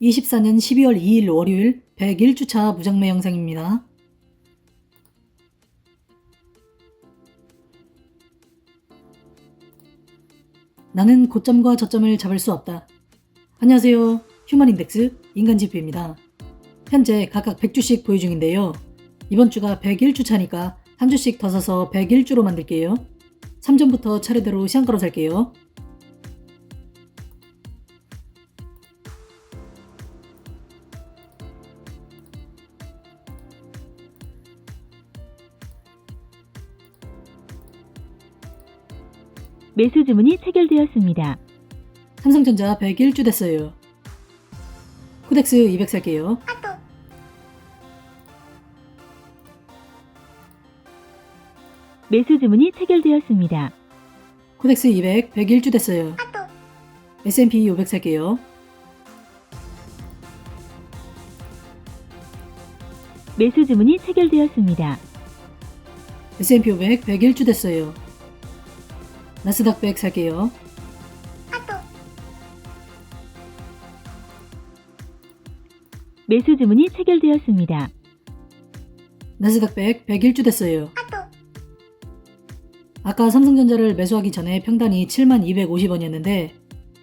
24년 12월 2일 월요일 101주차 무장매 영상입니다. 나는 고점과 저점을 잡을 수 없다. 안녕하세요. 휴먼인덱스 인간지표입니다. 현재 각각 100주씩 보유 중인데요. 이번 주가 101주차니까 한 주씩 더 사서 101주로 만들게요. 3전부터 차례대로 시한가로 살게요. 매수 주문이 체결되었습니다. 삼성전자 101주 됐어요. 코덱스 200 살게요. 매수 주문이 체결되었습니다. 코덱스 200 101주 됐어요. S&P 500 살게요. 매수 주문이 체결되었습니다. S&P 500 101주 됐어요. 나스닥 100 살게요. 매수 주문이 체결되었습니다. 나스닥 100 101주 됐어요. 아까 삼성전자를 매수하기 전에 평단이 7250원이었는데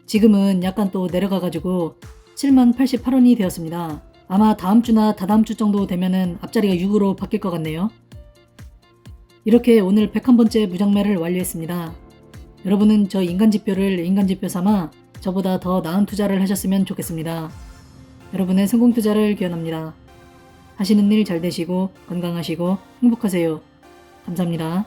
지금은 약간 또 내려가가지고 7만88원이 되었습니다. 아마 다음 주나 다다음 주 정도 되면은 앞자리가 6으로 바뀔 것 같네요. 이렇게 오늘 101번째 무장매를 완료했습니다. 여러분은 저 인간지표를 인간지표 삼아 저보다 더 나은 투자를 하셨으면 좋겠습니다. 여러분의 성공 투자를 기원합니다. 하시는 일 잘 되시고 건강하시고 행복하세요. 감사합니다.